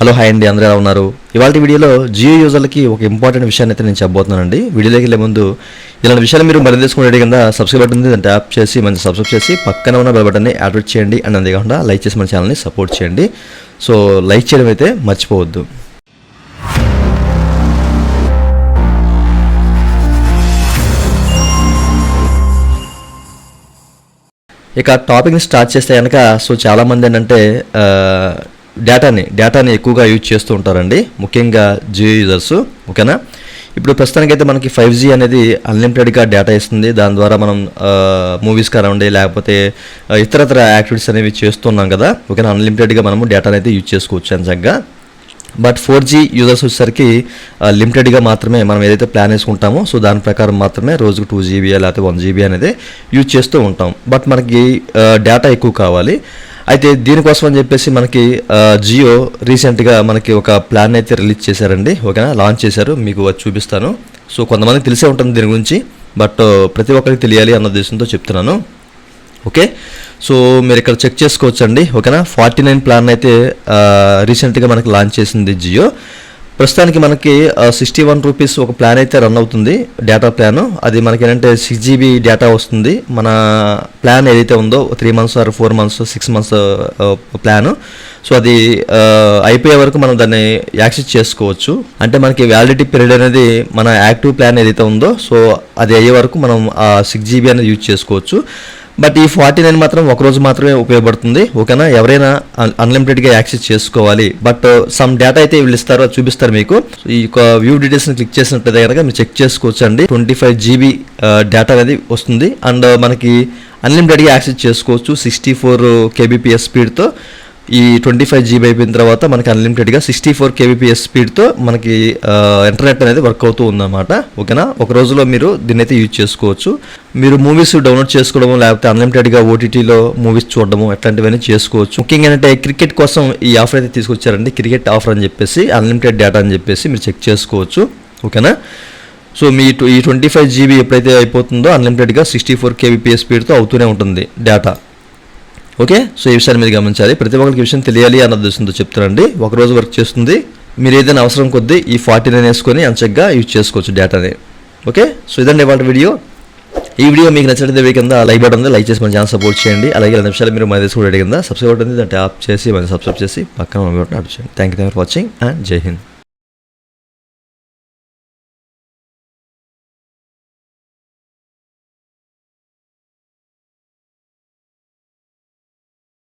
Hello hi అండి. అందరూ ఎలా ఉన్నారు? ఇవాళ వీడియోలో జియో యూజర్లకి ఒక ఇంపార్టెంట్ విషయాన్ని అయితే నేను చెప్పబోతున్నానండి. వీడియోలోకి వెళ్ళే ముందు ఇలాంటి విషయాలు మీరు మరింత తెలుసుకునే కింద సబ్స్క్రైబ్ బటన్ ఉంది దాన్ని ట్యాప్ చేసి మంచి సబ్స్క్రైబ్ చేసి పక్కన ఉన్న బెల్ బటన్ని యాక్టివేట్ చేయండి. అండ్ అంతేకాకుండా లైక్ చేసి మన ఛానల్ని సపోర్ట్ చేయండి. సో లైక్ చేయడం అయితే మర్చిపోవద్దు. ఇక టాపిక్ని స్టార్ట్ చేస్తే కనుక సో చాలామంది ఏంటంటే డేటాని డేటాని ఎక్కువగా యూజ్ చేస్తూ ఉంటారండి. ముఖ్యంగా జియో యూజర్స్ ఓకేనా? ఇప్పుడు ప్రస్తుతానికైతే మనకి ఫైవ్ జీ అనేది అన్లిమిటెడ్గా డేటా ఇస్తుంది. దాని ద్వారా మనం మూవీస్ కానివ్వండి లేకపోతే ఇతరతర యాక్టివిటీస్ అనేవి చేస్తున్నాం కదా. ఓకేనా? అన్లిమిటెడ్గా మనము డేటాని అయితే యూజ్ చేసుకోవచ్చు నిజంగా. బట్ ఫోర్ జీ యూజర్స్ వచ్చేసరికి లిమిటెడ్గా మాత్రమే మనం ఏదైతే ప్లాన్ వేసుకుంటామో సో దాని ప్రకారం మాత్రమే రోజుకు టూ జీబీ లేకపోతే వన్ జీబీ అనేది యూజ్ చేస్తూ ఉంటాం. బట్ మనకి డేటా ఎక్కువ కావాలి. అయితే దీనికోసం అని చెప్పేసి మనకి జియో రీసెంట్గా మనకి ఒక ప్లాన్ అయితే రిలీజ్ చేశారండి. ఓకేనా? లాంచ్ చేశారు. మీకు అది చూపిస్తాను. సో కొంతమందికి తెలిసే ఉంటుంది దీని గురించి. బట్ ప్రతి ఒక్కరికి తెలియాలి అన్న ఉద్దేశంతో చెప్తున్నాను. ఓకే? సో మీరు ఇక్కడ చెక్ చేసుకోవచ్చండి. ఓకేనా? ఫార్టీ నైన్ ప్లాన్ అయితే రీసెంట్గా మనకి లాంచ్ చేసింది జియో ప్రస్తుతానికి మనకి సిక్స్టీ వన్ రూపీస్ ఒక ప్లాన్ అయితే రన్ అవుతుంది డేటా ప్లాన్ అది మనకి ఏంటంటే సిక్స్ జీబీ డేటా వస్తుంది. మన ప్లాన్ ఏదైతే ఉందో three months or four months six months plan so అది అయిపోయే వరకు మనం దాన్ని యాక్సెస్ చేసుకోవచ్చు. అంటే మనకి వ్యాలిడిటీ పీరియడ్ అనేది మన యాక్టివ్ ప్లాన్ ఏదైతే ఉందో సో అది అయ్యే వరకు మనం ఆ సిక్స్ జీబీ అనేది యూజ్ చేసుకోవచ్చు. బట్ ఈ ఫార్టీ నైన్ మాత్రం ఒకరోజు మాత్రమే ఉపయోగపడుతుంది ఓకేనా? ఎవరైనా అన్లిమిటెడ్గా యాక్సెస్ చేసుకోవాలి. బట్ సమ్ డేటా అయితే వీళ్ళు ఇస్తారో చూపిస్తారు మీకు. ఈ యొక్క వ్యూ డీటెయిల్స్ని క్లిక్ చేసినట్లయితే కనుక మీరు చెక్ చేసుకోవచ్చు అండి ట్వంటీ ఫైవ్ జీబీ డేటా అనేది వస్తుంది. అండ్ uh, మనకి అన్లిమిటెడ్గా యాక్సెస్ చేసుకోవచ్చు సిక్స్టీ ఫోర్ కేబీపీఎస్ స్పీడ్తో ఈ ట్వంటీ ఫైవ్ జీబీ అయిపోయిన తర్వాత మనకి అన్లిమిటెడ్గా సిక్స్టీ ఫోర్ కేబీపీఎస్ స్పీడ్తో మనకి ఇంటర్నెట్ అనేది వర్క్ అవుతూ ఉందన్నమాట. ఓకేనా? ఒక రోజులో మీరు దీన్ని అయితే యూజ్ చేసుకోవచ్చు. మీరు మూవీస్ డౌన్లోడ్ చేసుకోవడము లేకపోతే అన్లిమిటెడ్గా ఓటీటీలో మూవీస్ చూడడము ఇట్లాంటివన్నీ చేసుకోవచ్చు. ముఖ్యంగా ఏంటంటే క్రికెట్ కోసం ఈ ఆఫర్ అయితే తీసుకొచ్చారండి. క్రికెట్ ఆఫర్ అని చెప్పేసి అన్లిమిటెడ్ డేటా అని చెప్పేసి మీరు చెక్ చేసుకోవచ్చు. ఓకేనా? సో మీ ఈ ట్వంటీ ఫైవ్ జీబీ ఎప్పుడైతే అయిపోతుందో అన్లిమిటెడ్గా సిక్స్టీ ఫోర్ కేబీపీఎస్ స్పీడ్తో అవుతూనే ఉంటుంది డేటా ఓకే? సో ఈ విషయాన్ని మీరు గమనించాలి. ప్రతి ఒక్కరికి విషయం తెలియాలి అన్న ఉద్దేశంతో చెప్తానండి ఒక రోజు వర్క్ చేస్తుంది. మీరు ఏదైనా అవసరం కొద్దీ ఈ ఫార్టీ నైన్ వేసుకొని అంచగ్గా యూజ్ చేసుకోవచ్చు డేటాని. ఓకే? సో ఇదండి వాళ్ళ వీడియో. ఈ వీడియో మీకు నచ్చినట్లయితే వీడియో కింద లైక్ బటన్ ఉంది. లైక్ చేసి మన ఛానల్ సపోర్ట్ చేయండి. అలాగే రెండు నిమిషాలు మీరు మన తెలుసుకోవడం కింద సబ్స్క్రైబ్ బటన్ ఉంది. దాన్ని ట్యాప్ చేసి మన సబ్స్క్రైబ్ చేసి పక్కన మన బటన్ ట్యాప్ చేయండి. Thank you for watching and జై హింద్